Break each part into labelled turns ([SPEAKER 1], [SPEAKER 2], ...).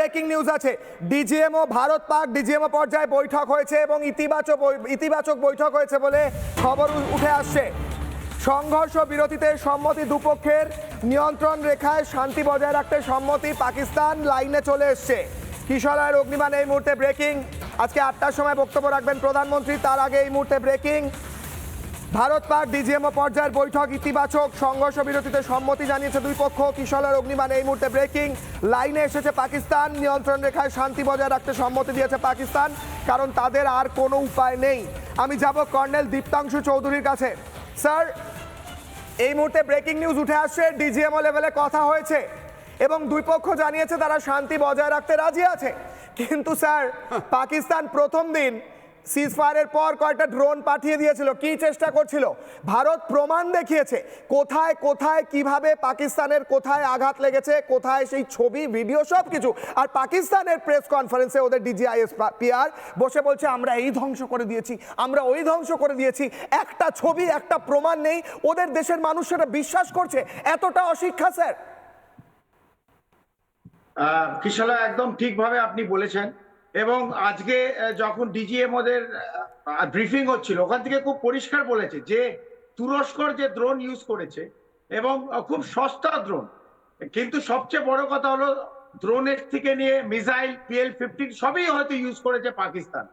[SPEAKER 1] Breaking news আছে। DGMO, Bharat Pak DGMO পর্যায়ে বৈঠক হয়েছে এবং ইতিবাচক ইতিবাচক বৈঠক হয়েছে বলে খবর উঠে আসছে। সংঘর্ষ বিরতিতে সম্মতি দুপক্ষের নিয়ন্ত্রণ রেখায় শান্তি বজায় রাখতে সম্মতি পাকিস্তান লাইনে চলে এসছে। কিশোরায়ের অগ্নিমান এই মুহূর্তে ব্রেকিং। আজকে আটটার সময় বক্তব্য রাখবেন প্রধানমন্ত্রী। তার আগে এই মুহূর্তে ব্রেকিং। ভারত পাক ডিজিএমও পর্যায়ের বৈঠক ইতিবাচক সংঘর্ষ বিরতিতে সম্মতি জানিয়েছে দুই পক্ষ। কিশোরের অগ্নিমান এই মুহূর্তে ব্রেকিং। লাইনে এসেছে পাকিস্তান নিয়ন্ত্রণ রেখায় শান্তি বজায় রাখতে সম্মতি দিয়েছে পাকিস্তান কারণ তাদের আর কোনো উপায় নেই। আমি যাব কর্নেল দীপ্তাংশু চৌধুরীর কাছে। স্যার এই মুহূর্তে ব্রেকিং নিউজ উঠে আসছে ডিজিএমও লেভেলে কথা হয়েছে এবং দুই পক্ষ জানিয়েছে তারা শান্তি বজায় রাখতে রাজি আছে। কিন্তু স্যার পাকিস্তান প্রথম দিন সিজফায়ারের পর কয়েকটা ড্রোন পাঠিয়ে দিয়েছিল। কি চেষ্টা করছিল? ভারত প্রমাণ দেখিয়েছে। কোথায় কোথায়, কীভাবে পাকিস্তানের কোথায় আঘাত লেগেছে, কোথায় সেই ছবি, ভিডিও সব কিছু আর পাকিস্তানের প্রেস কনফারেন্সে ওদের ডিজিআইএস পিআর বসে বলছে, আমরা এই ধ্বংস করে দিয়েছি, আমরা ওই ধ্বংস করে দিয়েছি। একটা ছবি, একটা প্রমাণ নেই। ওদের দেশের মানুষ সেটা বিশ্বাস করছে। এতটা অশিক্ষা, স্যার?
[SPEAKER 2] কিশোরা একদম ঠিকভাবে আপনি বলেছেন। এবং আজকে যখন ডিজিএম ওদের ব্রিফিং হচ্ছিল, ওখান থেকে খুব পরিষ্কার বলেছে যে তুরস্কর যে দ্রোন ইউজ করেছে এবং খুব সস্তা দ্রোন কিন্তু সবচেয়ে বড় কথা হলো দ্রোনের থেকে নিয়ে মিসাইল পিএল ফিফটিন সবই হয়তো ইউজ করেছে পাকিস্তান।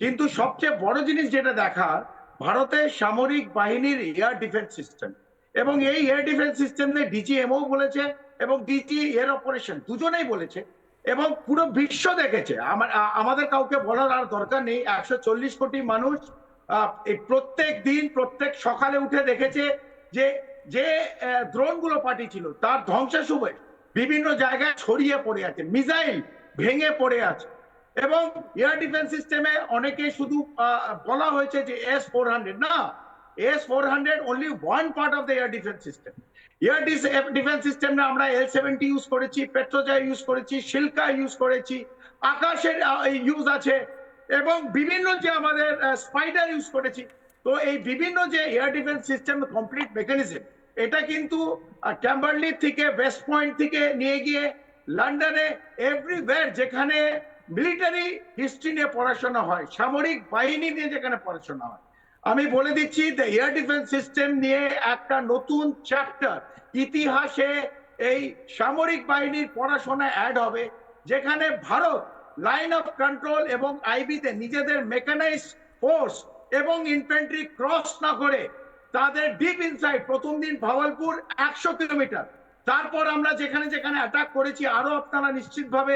[SPEAKER 2] কিন্তু সবচেয়ে বড় জিনিস যেটা দেখার, ভারতের সামরিক বাহিনীর এয়ার ডিফেন্স সিস্টেম এবং এই এয়ার ডিফেন্স সিস্টেম নিয়ে ডিজিএমও বলেছে এবং ডিজি এয়ার অপারেশন দুজনেই বলেছে এবং পুরো বিশ্ব দেখেছে। আমাদের কাউকে বলার আর দরকার নেই। একশো চল্লিশ কোটি মানুষ প্রত্যেক দিন, প্রত্যেক সকালে উঠে দেখেছে যে যে ড্রোনগুলো পাঠিয়েছিল, তার ধ্বংসাসুবে বিভিন্ন জায়গায় ছড়িয়ে পড়ে আছে, মিসাইল ভেঙে পড়ে আছে। এবং এয়ার ডিফেন্স সিস্টেমে অনেকে শুধু বলা হয়েছে যে এস ফোর হান্ড্রেড। না S four hundred only one part of the air defence system air defence সিস্টেমে আমরা এল সেভেন্টি ইউজ করেছি পেট্রোজয় ইউজ করেছি শিল্কা ইউজ করেছি, আকাশের ইউজ আছে, এবং বিভিন্ন যে আমাদের স্পাইডার ইউজ করেছি। তো এই বিভিন্ন যে air defence system complete mechanism এটা কিন্তু ক্যাম্বারলি থেকে ওয়েস্ট পয়েন্ট থেকে নিয়ে গিয়ে লন্ডনে এভরিওয়্যার যেখানে মিলিটারি হিস্ট্রি নিয়ে পড়াশোনা হয়, সামরিক বাহিনী নিয়ে যেখানে পড়াশোনা হয়। আমি বলে দিচ্ছি দ্য এয়ার ডিফেন্স সিস্টেম নিয়ে একটা নতুন চ্যাপ্টার ইতিহাসে এই সামরিক বাহিনীর পড়াশোনা অ্যাড হবে, যেখানে ভারত লাইন অফ কন্ট্রোল এবং আইবিতে নিজেদের মেকানাইজ ফোর্স এবং ইনফেন্ট্রি ক্রস না করে তাদের ডিপ ইনসাইড প্রথম দিন ভাওয়ালপুর একশো কিলোমিটার। তারপর আমরা যেখানে যেখানে অ্যাটাক করেছি, আরও আপনারা নিশ্চিতভাবে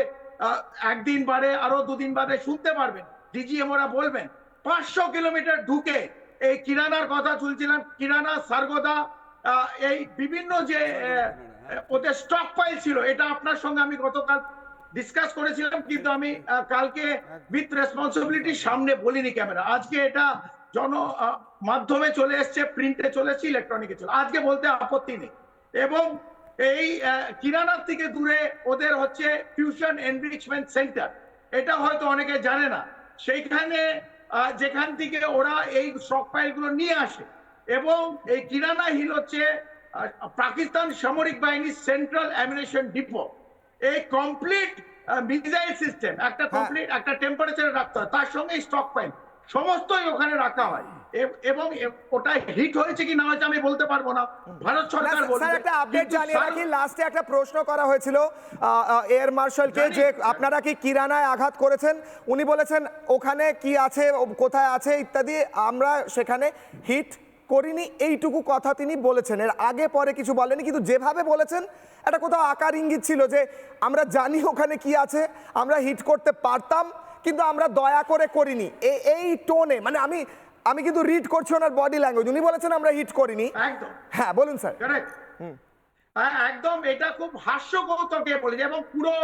[SPEAKER 2] একদিন বাদে, আরও দুদিন বাদে শুনতে পারবেন। ডিজিএম ওরা বলবেন পাঁচশো কিলোমিটার ঢুকে এই কিরানার কথা তুলছিলাম কিরানা, সারগোদা এই বিভিন্ন যে ওদের স্টক পাইল ছিল, এটা আপনার সঙ্গে আমি গতকাল ডিসকাস করেছিলাম, কিন্তু আমি কালকে উইথ রেসপন্সিবিলিটি সামনে বলিনি ক্যামেরা আজকে এটা জন মাধ্যমে চলে এসছে প্রিন্টে চলে এসছে ইলেকট্রনিকে চলে আজকে বলতে আপত্তি নেই। এবং এই কিরানার থেকে দূরে ওদের হচ্ছে ফিউশন এনরিচমেন্ট সেন্টার এটা হয়তো অনেকে জানে না। সেইখানে যেখান থেকে ওরা এই স্টকগুলো নিয়ে আসে। এবং এই কিরানা হিল হচ্ছে পাকিস্তান সামরিক বাহিনীর সেন্ট্রাল অ্যামিনেশন ডিপো এই কমপ্লিট মিসাইল সিস্টেম একটা কমপ্লিট একটা টেম্পারেচারে রাখতে হয়। তার সঙ্গে স্টক পাইল সমস্তই ওখানে রাখা হয়। এবং ওটা হিট হয়েছে কি না হয়েছে আমি বলতে পারব না। ভারত সরকার
[SPEAKER 1] স্যার একটা আপডেট জানিয়ে রাখি লাস্টে একটা প্রশ্ন করা হয়েছিল এয়ার মার্শালকে। যে আপনারা কি কিরানায় আঘাত করেছেন উনি বলেছেন ওখানে কি আছে কোথায় আছে ইত্যাদি আমরা সেখানে হিট করিনি। এইটুকু কথা তিনি বলেছেন। এর আগে পরে কিছু বলেনি কিন্তু যেভাবে বলেছেন একটা কোথাও আকার ইঙ্গিত ছিল যে আমরা জানি ওখানে কি আছে আমরা হিট করতে পারতাম কিন্তু আমরা দয়া করে করিনি। এই টোনে মানে আমি আমি কিন্তু রিড করছি ওনার বডি ল্যাঙ্গুয়েজ উনি বলেছেন আমরা হিট করিনি।
[SPEAKER 2] একদম।
[SPEAKER 1] হ্যাঁ বলুন স্যার।
[SPEAKER 2] একদম এটা খুব হাস্যকৌতুকে বলেছে এবং পুরো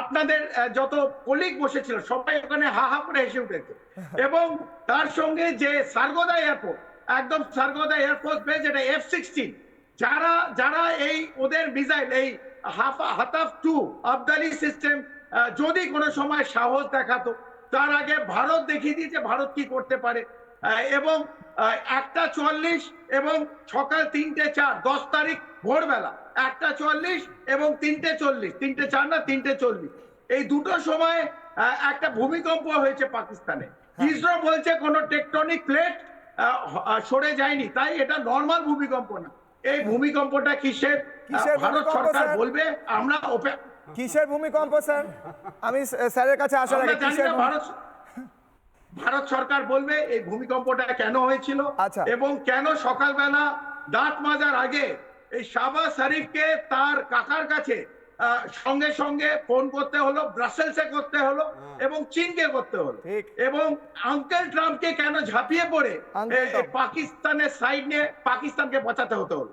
[SPEAKER 2] আপনাদের যত কলিগ বসেছিল সবাই ওখানে হা হা করে হেসে উঠেছে। এবং তার সঙ্গে যে সার্গোদা এয়ারপোর্ট একদম সার্গোদা এয়ারফোর্স বেস এটা এফ সিক্সটিন যারা যারা এই ওদের মিসাইল এই হাফা হাতাফ টু আবদালি সিস্টেম যদি কোনো সময় সাহস দেখাতো তার আগে ভারত দেখিয়ে দিয়েছে ভারত কি করতে পারে। এবং একটা চুয়াল্লিশ এবং সকাল তিনটে চার দশ তারিখ ভোরবেলা। একটা চুয়াল্লিশ এবং তিনটে চল্লিশ তিনটে চার না তিনটে চল্লিশ। এই দুটো সময় একটা ভূমিকম্প হয়েছে পাকিস্তানে। ইসরো বলছে কোনো টেকটনিক প্লেট সরে যায়নি। তাই এটা নর্মাল ভূমিকম্প না। এই ভূমিকম্পটা কিসের? ভারত সরকার বলবে আমরা
[SPEAKER 1] কিসের ভূমিকম্প স্যার? আমি স্যারের কাছে আসার আগে কিসের
[SPEAKER 2] ভারত সরকার বলবে এই ভূমিকম্পটা কেন হয়েছিল
[SPEAKER 1] আচ্ছা।
[SPEAKER 2] এবং কেন সকালবেলা দাঁত মাজার আগে এই শাহবাজ শরীফকে তার কাকার কাছে সঙ্গে সঙ্গে ফোন করতে হলো ব্রাসেলসে করতে হলো এবং চীনকে করতে হলো। এবং আঙ্কেল ট্রাম্পকে কেন ঝাঁপিয়ে পড়ে। পাকিস্তানের সাইড নিয়ে পাকিস্তানকে বাঁচাতে হতে হলো?